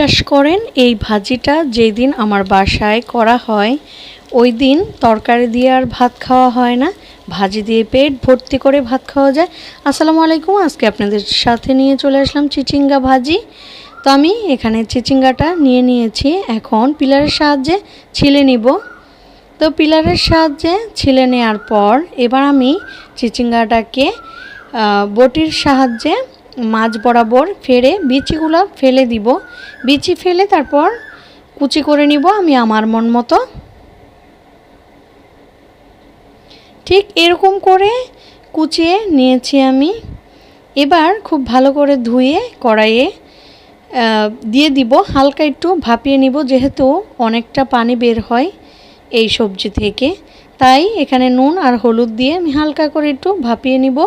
বিশ্বাস করেন, এই ভাজিটা যেই দিন আমার বাসায় করা হয়, ওই দিন তরকারি দিয়ে আর ভাত খাওয়া হয় না। ভাজি দিয়ে পেট ভর্তি করে ভাত খাওয়া যায়। আসসালামু আলাইকুম, আজকে আপনাদের সাথে নিয়ে চলে আসলাম চিচিঙ্গা ভাজি। তো আমি এখানে চিচিঙ্গাটা নিয়ে নিয়েছি। এখন পিলারের সাহায্যে ছিলে নিব। তো পিলারের সাহায্যে ছিলে নেওয়ার পর এবার আমি চিচিঙ্গাটাকে বটির সাহায্যে মাছ বরাবর ফেরে বিচিগুলো ফেলে দিব। বিচি ফেলে তারপর কুচি করে নিব আমি আমার মন মতো। ঠিক এরকম করে কুচিয়ে নিয়েছি আমি। এবার খুব ভালো করে ধুয়ে, কড়াইয়ে দিয়ে দিব। হালকা একটু ভাপিয়ে নিব যেহেতু অনেকটা পানি বের হয় এই সবজি থেকে। তাই এখানে নুন আর হলুদ দিয়ে আমি হালকা করে একটু ভাপিয়ে নিব।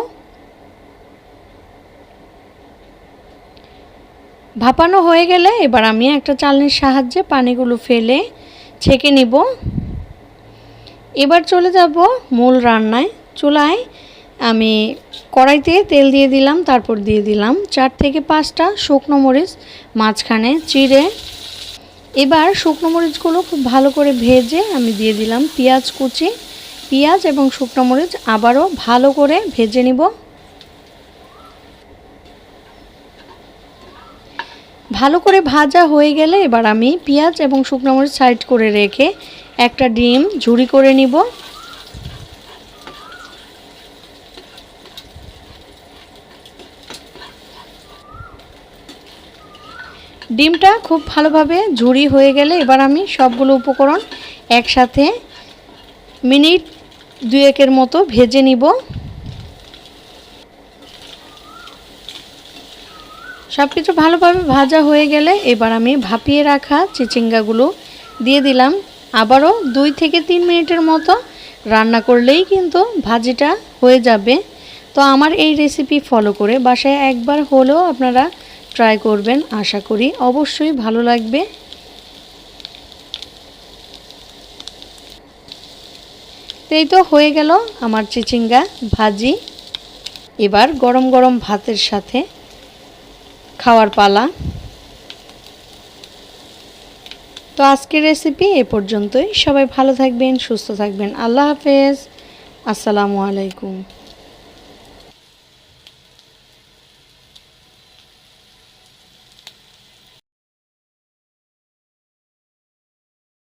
ভাপানো হয়ে গেলে এবার আমি একটা চালনির সাহায্যে পানিগুলো ফেলে ছেঁকে নিব। এবার চলে যাব মূল রান্নায়। চুলায় আমি কড়াইতে তেল দিয়ে দিলাম, তারপর দিয়ে দিলাম চার থেকে পাঁচটা শুকনো মরিচ, মাঝখানে চিড়ে। এবার শুকনো মরিচগুলো খুব ভালো করে ভেজে আমি দিয়ে দিলাম পেঁয়াজ কুচি। পেঁয়াজ এবং শুকনো মরিচ আবারও ভালো করে ভেজে নিব। ভালো করে ভাজা হয়ে গেলে এবার আমি পেঁয়াজ এবং শুকনো মরিচ সাইড করে রেখে একটা ডিম ঝুরি করে নিব। ডিমটা খুব ভালোভাবে ঝুরি হয়ে গেলে এবার আমি সবগুলো উপকরণ একসাথে মিনিট দুয়েকের মতো ভেজে নিব। সব কিছু ভালোভাবে ভাজা হয়ে গেলে এবার আমি ভাপিয়ে রাখা চিচিঙ্গাগুলো দিয়ে দিলাম। আবারও দুই থেকে তিন মিনিটের মতো রান্না করলেই কিন্তু ভাজিটা হয়ে যাবে। তো আমার এই রেসিপি ফলো করে বাসায় একবার হলেও আপনারা ট্রাই করবেন, আশা করি অবশ্যই ভালো লাগবে। এই তো হয়ে গেল আমার চিচিঙ্গা ভাজি। এবার গরম গরম ভাতের সাথে খাওয়ার পালা। তো আজকের রেসিপি এ পর্যন্তই। সবাই ভালো থাকবেন, সুস্থ থাকবেন। আল্লাহ হাফেজ। আসসালামু আলাইকুম।